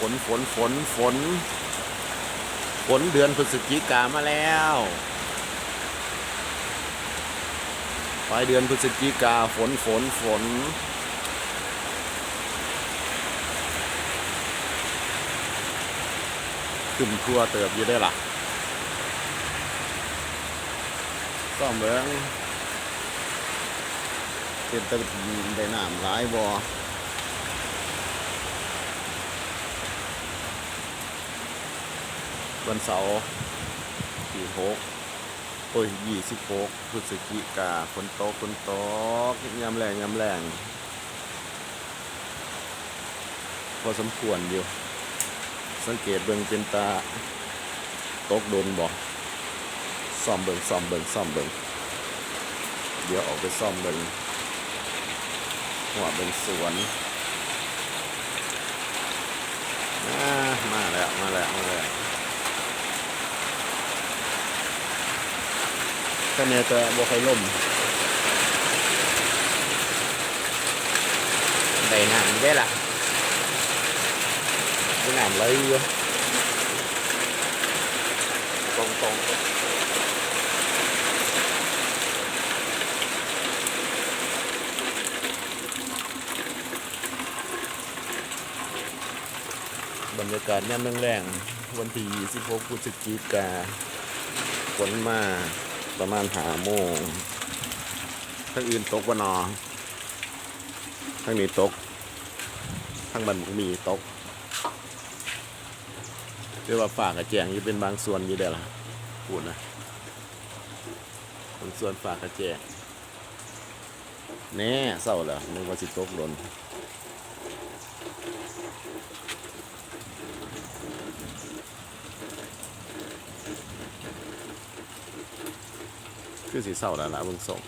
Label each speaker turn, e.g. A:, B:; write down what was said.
A: ฝนฝนฝนฝน ฝนเดือนพฤศจิกามาแล้วปลายเดือนพฤศจิกาฝนฝนฝน ขึ้นทั่วเติบอยู่ได้ล่ะซ่อมเบิ้งเป็นตะได้น้ำหลายบ่ วันเสาร์ที่หกโอ้ยยี่สิบหกพฤศจิกาฝนตกฝนตกยามแรงยามแรงพอสมควรอยู่ สังเกตเบิ่งเป็นตาตกโดนบ่ซ่อมเบิ่งซ่อมเบิ่งซ่อมเบิ่งเดี๋ยวออกไปซ่อมเบิ่งหัวเบิ่งสวนอ่ามาแล้วมาแล้วมาแล้ว ก็เนี่ยแต่บ่ค่อยล่มได้น้ำได้ล่ะ cái làm lấy con con บรรยากาศย่ำแรงๆวันที่26พฤศจิกาฝนมา ประมาณหาโมงทั้งอื่นตกว่านอทั้งนี้ตกทั้งบันมีตกเรียกว่าฝากกระแจงอยู่เป็นบางส่วนอยู่เด้อล่ะพูดนะบางส่วนฝากกระแจงแน่เศร้าแล้วนึกว่าสิตกหล่น คือสีเศร้าแล้วนะเบื้องส่ง